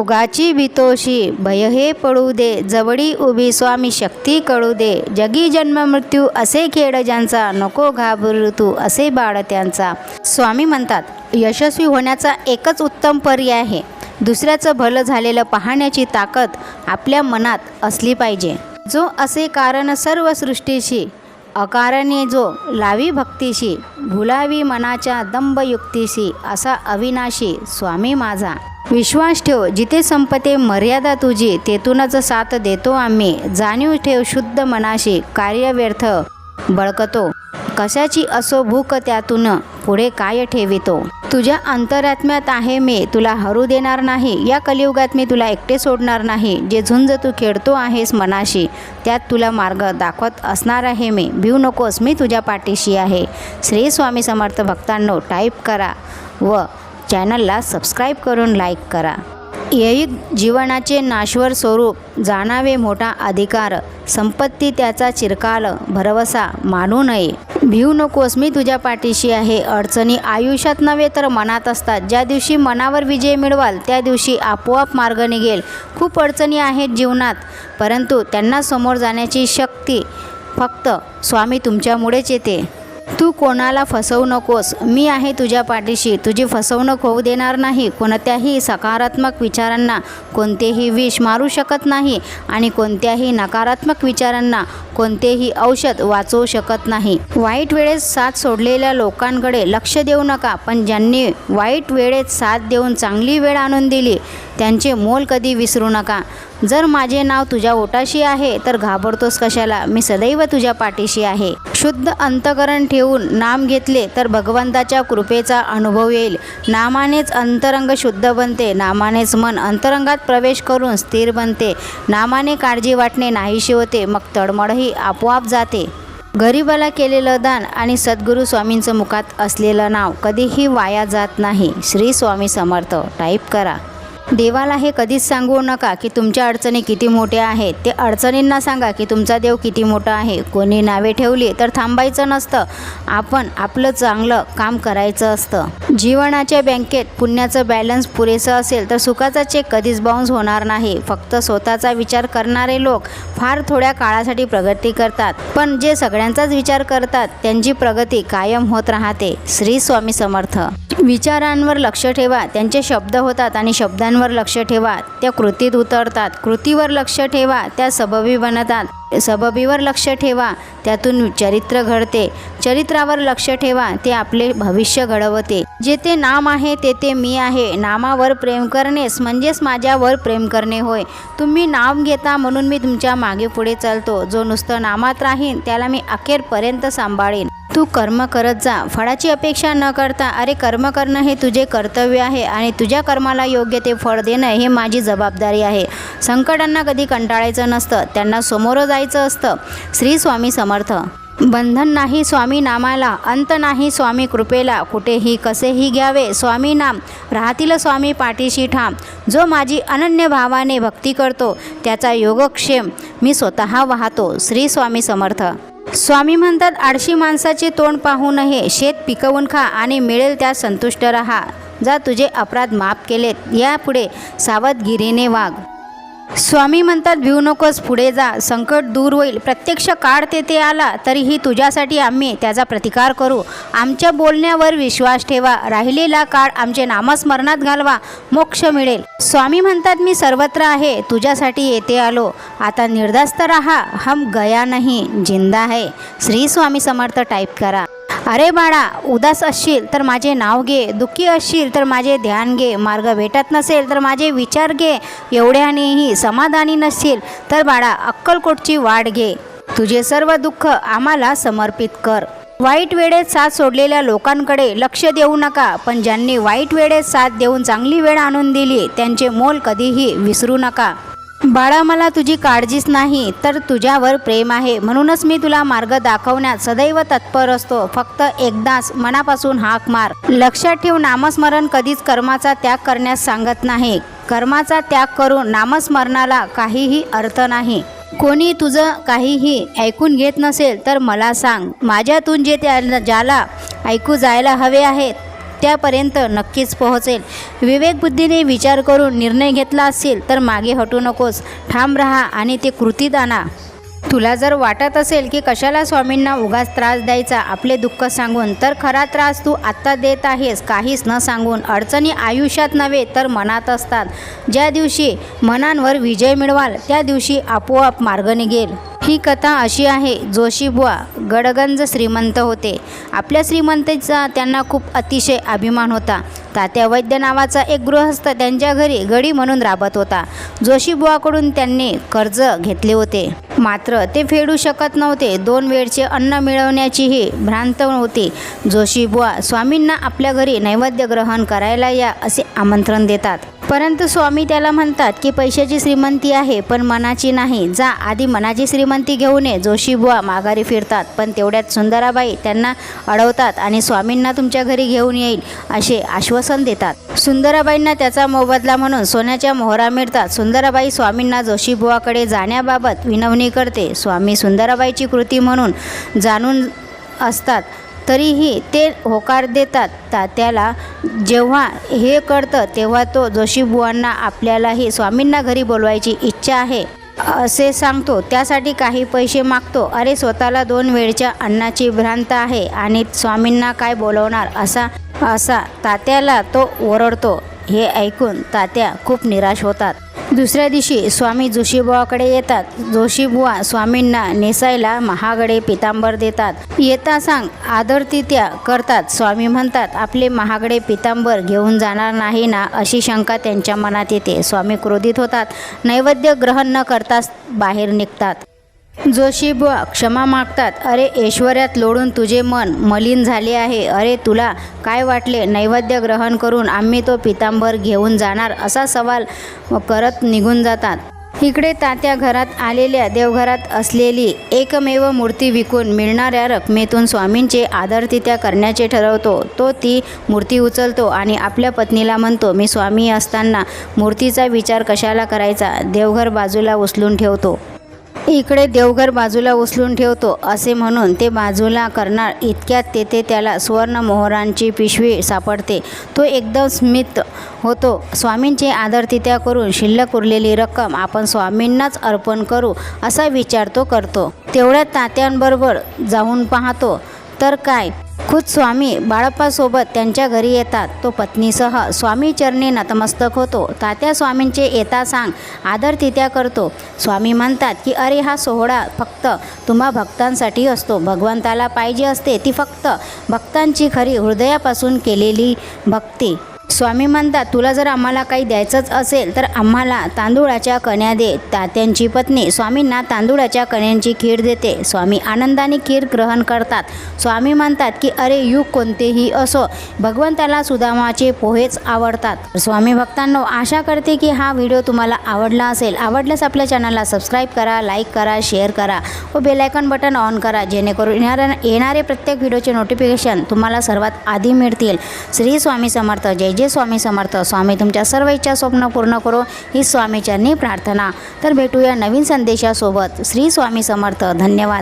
उगाची भीतोशी भय हे पडू दे जवळी उभी स्वामी शक्ती कळू दे. जगी जन्म मृत्यू असे खेळ ज्यांचा नको घाबरू तू असे बाळ त्यांचा. स्वामी म्हणतात यशस्वी होण्याचा एकच उत्तम पर्याय आहे. दुसऱ्याचं भलं झालेलं पाहण्याची ताकद आपल्या मनात असली पाहिजे. जो असे कारण सर्व सृष्टीशी अकारणे जो लावी भक्तीशी भुलावी मनाच्या दंभयुक्तीशी असा अविनाशी स्वामी माझा. विश्वास ठेव जिथे संपते मर्यादा तुझी तेथूनच साथ देतो आम्ही. जाणीव ठेव शुद्ध मनाशी कार्यव्यर्थ बळकतो. कशाची असो भूक त्यातून पुढे काय ठेवितो? तुझ्या अंतरात्म्यात आहे मी तुला हरू देणार नाही. या कलियुगात मी तुला एकटे सोडणार नाही. जे झुंज तू खेळतो आहेस मनाशी त्यात तुला मार्ग दाखवत असणार आहे मी. भिऊ नकोस मी तुझ्या पाठीशी आहे. श्री स्वामी समर्थ भक्तांनो टाईप करा व चॅनलला सबस्क्राईब करून लाईक करा. ययुग जीवनाचे नाश्वर स्वरूप जाणावे मोठा अधिकार संपत्ती त्याचा चिरकाल भरवसा मानू नये. भिऊ नकोस मी तुझ्या पाठीशी आहे. अडचणी आयुष्यात नव्हे तर मनात असतात. ज्या दिवशी मनावर विजय मिळवाल त्या दिवशी आपोआप मार्ग निघेल. खूप अडचणी आहेत जीवनात परंतु त्यांना समोर जाण्याची शक्ती फक्त स्वामी तुमच्यामुळेच येते. तू कोणाला फसवू नकोस. मी आहे तुझ्या पाठीशी. तुझी फसवणूक होऊ देणार नाही. कोणत्याही सकारात्मक विचारांना कोणतेही विष मारू शकत नाही आणि कोणत्याही नकारात्मक विचारांना कोणतेही औषध वाचवू शकत नाही. वाईट वेळेत साथ सोडलेल्या लोकांकडे लक्ष देऊ नका. पण ज्यांनी वाईट वेळेत साथ देऊन चांगली वेळ आणून दिली त्यांचे मोल कधी विसरू नका. जर माझे नाव तुझ्या ओटाशी आहे तर घाबरतोस कशाला? मी सदैव तुझ्या पाठीशी आहे. शुद्ध अंतकरण ठेवून नाम घेतले तर भगवंताच्या कृपेचा अनुभव येईल. नामानेच अंतरंग शुद्ध बनते नामानेच मन अंतरंगात प्रवेश करून स्थिर बनते. नामाने काळजी वाटणे नाहीशी होते मग तडमडही आपोआप जाते. गरीबाला केलेलं दान आणि सद्गुरू स्वामींचं मुखात असलेलं नाव कधीही वाया जात नाही. श्री स्वामी समर्थ. टाईप करा. देवाला हे कधीच सांगू नका की तुमच्या अडचणी किती मोठ्या आहेत. ते अडचणींना सांगा की तुमचा देव किती मोठा आहे. कोणी नावे ठेवली तर थांबायचं नसतं. आपण आपलं चांगलं काम करायचं असतं. जीवनाच्या बँकेत पुण्याचं बॅलन्स पुरेसं असेल तर सुखाचा चेक कधीच बाउन्स होणार नाही. फक्त स्वतःचा विचार करणारे लोक फार थोड्या काळासाठी प्रगती करतात. पण जे सगळ्यांचाच विचार करतात त्यांची प्रगती कायम होत राहते. श्री स्वामी समर्थ. विचारांवर लक्ष ठेवा त्यांचे शब्द होतात आणि शब्दांवर लक्ष ठेवा त्या कृतीत उतरतात. कृतीवर लक्ष ठेवा त्या सबबी बनतात. सबबीवर लक्ष ठेवा त्यातून चरित्र घडते. चरित्रावर लक्ष ठेवा ते आपले भविष्य घडवते. जेथे नाम आहे तेथे मी आहे. नामावर प्रेम करणेस म्हणजेच माझ्यावर प्रेम करणे होय. तुम्ही नाम घेता म्हणून मी तुमच्या मागे पुढे चालतो. जो नुसतं नामात राहीन त्याला मी अखेरपर्यंत सांभाळीन. तू कर्म करत जा. फळाची अपेक्षा न करता अरे कर्म करणं हे तुझे कर्तव्य आहे आणि तुझ्या कर्माला योग्य ते फळ देणं हे माझी जबाबदारी आहे. संकटांना कधी कंटाळायचं नसतं त्यांना समोरं जायचं असतं. श्री स्वामी समर्थ. बंधन नाही स्वामी नामाला अंत नाही स्वामी कृपेला. कुठेही कसेही घ्यावे स्वामी नाम राहतील स्वामी पाठीशी ठाम. जो माझी अनन्य भावाने भक्ती करतो त्याचा योगक्षेम मी स्वतः वाहतो. श्री स्वामी समर्थ. स्वामी म्हणतात आळशी माणसाचे तोंड पाहू नये शेत पिकवून खा आणि मिळेल त्यात संतुष्ट रहा. जा तुझे अपराध माफ केलेत. यापुढे सावधगिरीने वाघ स्वामी म्हणतात भिऊ नकोस पुढे जा. संकट दूर होईल. प्रत्यक्ष काळ तेथे आला तरीही तुझ्यासाठी आम्ही त्याचा प्रतिकार करू. आमच्या बोलण्यावर विश्वास ठेवा. राहिलेला काळ आमचे नामस्मरणात घालवा. मोक्ष मिळेल. स्वामी म्हणतात मी सर्वत्र आहे. तुझ्यासाठी येथे आलो. आता निर्धास्त राहा. हम गया नाही. जिंदा आहे श्री स्वामी समर्थ टाईप करा. अरे बाळा उदास असशील तर माझे नाव घे. दुःखी असशील तर माझे ध्यान घे. मार्ग भेटत नसेल तर माझे विचार घे. एवढ्यानेही समाधानी नसशील तर बाळा अक्कलकोटची वाट घे. तुझे सर्व दुःख आम्हाला समर्पित कर. वाईट वेळेत साथ सोडलेल्या लोकांकडे लक्ष देऊ नका पण ज्यांनी वाईट वेळेत साथ देऊन चांगली वेळ आणून दिली त्यांचे मोल कधीही विसरू नका. बाळा मला तुझी काळजीच नाही तर तुझ्यावर प्रेम आहे. म्हणूनच मी तुला मार्ग दाखवण्यात सदैव तत्पर असतो. फक्त एकदाच मनापासून हाक मार. लक्षात ठेव नामस्मरण कधीच कर्माचा त्याग करण्यास सांगत नाही. कर्माचा त्याग करून नामस्मरणाला काहीही अर्थ नाही. कोणी तुझं काहीही ऐकून घेत नसेल तर मला सांग. माझ्यातून जे त्या ज्याला ऐकू जायला हवे आहेत त्यापर्यंत नक्कीच पोहोचेल. विवेकबुद्धीने विचार करून निर्णय घेतला असेल तर मागे हटू नकोस. ठाम राहा आणि ते कृतीत आणा तुला जर वाटत असेल की कशाला स्वामींना उगाच त्रास द्यायचा आपले दुःख सांगून तर खरा त्रास तू आत्ता देत आहेस काहीच न सांगून. अडचणी आयुष्यात नव्हे तर मनात असतात. ज्या दिवशी मनांवर विजय मिळवाल त्या दिवशी आपोआप मार्ग निघेल. ही कथा अशी आहे जोशीबुवा गडगंज श्रीमंत होते. आपल्या श्रीमंतीचा त्यांना खूप अतिशय अभिमान होता. तात्या वैद्य नावाचा एक गृहस्थ त्यांच्या घरी गडी म्हणून राबत होता. जोशीबुवाकडून त्यांनी कर्ज घेतले होते. मात्र ते फेडू शकत नव्हते. दोन वेळचे अन्न मिळवण्याचीही भ्रांत होती. जोशीबुवा स्वामींना आपल्या घरी नैवेद्य ग्रहण करायला या असे आमंत्रण देतात. परंतु स्वामी त्याला म्हणतात की पैशाची श्रीमंती आहे पण मनाची नाही. जा आधी मनाची श्रीमंती घेऊन ये जोशीबुवा माघारी फिरतात पण तेवढ्यात सुंदराबाई त्यांना अडवतात आणि स्वामींना तुमच्या घरी घेऊन येईल असे आश्वासन देतात. सुंदराबाईंना त्याचा मोबदला म्हणून सोन्याच्या मोहरा मिळतात. सुंदराबाई स्वामींना जोशीबुवाकडे जाण्याबाबत विनवणी करते. स्वामी सुंदराबाईची कृती म्हणून जाणून असतात. तरीही ते होकार देतात. तात्याला जेव्हा हे कळतं तेव्हा तो जोशीबुवांना आपल्यालाही स्वामींना घरी बोलवायची इच्छा आहे असे सांगतो. त्यासाठी काही पैसे मागतो. अरे स्वतःला दोन वेळच्या अन्नाची भ्रांत आहे आणि स्वामींना काय बोलवणार असा असा तात्याला तो ओरडतो. हे ऐकून तात्या खूप निराश होतात. दुसऱ्या दिवशी स्वामी जोशीबुवाकडे येतात. जोशीबुवा स्वामींना नेसायला महागडे पितांबर देतात. येता सांग आदरतित्या करतात. स्वामी म्हणतात आपले महागडे पितांबर घेऊन जाणार नाही ना अशी शंका त्यांच्या मनात येते. स्वामी क्रोधित होतात. नैवेद्य ग्रहण न करताच बाहेर निघतात. जोशी बुवा क्षमा मागतात अरे ऐश्वर्यात लोळून तुझे मन मलिन झाले आहे. अरे तुला काय वाटले? नैवेद्य ग्रहण करून आम्ही तो पितांबर घेऊन जाणार. असा सवाल करत निघून जातात. इकडे तात्या घरात आलेल्या देवघरात असलेली एकमेव मूर्ती विकून मिळणाऱ्या रकमेतून स्वामींचे आदरतित्या करण्याचे ठरवतो. तो ती मूर्ती उचलतो आणि आपल्या पत्नीला म्हणतो मी स्वामी असताना मूर्तीचा विचार कशाला करायचा? देवघर बाजूला उचलून ठेवतो. इकडे देवघर बाजूला उचलून ठेवतो असे म्हणून ते बाजूला करणार. इतक्यात तेथे त्याला सुवर्ण मोहरांची पिशवी सापडते. तो एकदम स्मित होतो. स्वामींचे आदरतिथ्या करून शिल्लक उरलेली रक्कम आपण स्वामींनाच अर्पण करू असा विचार तो करतो. तेवढ्या तात्यांबरोबर जाऊन पाहतो. तर काय? खुद स्वामी बाळप्पासोबत त्यांच्या घरी येतात. तो पत्नीसह स्वामी चरणी नतमस्तक होतो. तात्या स्वामींचे येता सांग आदर तित्या करतो. स्वामी म्हणतात की अरे हा सोहळा फक्त तुम्हा भक्तांसाठी असतो. भगवंताला पाहिजे असते ती फक्त भक्तांची खरी हृदयापासून केलेली भक्ती. स्वामी म्हणतात तुला जर आम्हाला काही द्यायचंच असेल तर आम्हाला तांदुळाच्या कण्या दे. तात्यांची पत्नी स्वामींना तांदुळाच्या कण्यांची खीर देते. स्वामी आनंदाने खीर ग्रहण करतात. स्वामी म्हणतात की अरे युग कोणतेही असो भगवंताला सुदामाचे पोहेच आवडतात. स्वामी भक्तांनो आशा करते की हा व्हिडिओ तुम्हाला आवडला असेल. आवडल्यास आपल्या चॅनलला सबस्क्राईब करा लाईक करा शेअर करा व बेलायकॉन बटन ऑन करा जेणेकरून येणाऱ्या येणारे प्रत्येक व्हिडिओचे नोटिफिकेशन तुम्हाला सर्वात आधी मिळतील. श्री स्वामी समर्थ. जय जय स्वामी समर्थ स्वामी तुमच्या सर्व इच्छा स्वप्न पूर्ण करो ही स्वामीचरणी प्रार्थना. तर भेटूया नवीन संदेशासोबत. श्री स्वामी समर्थ धन्यवाद.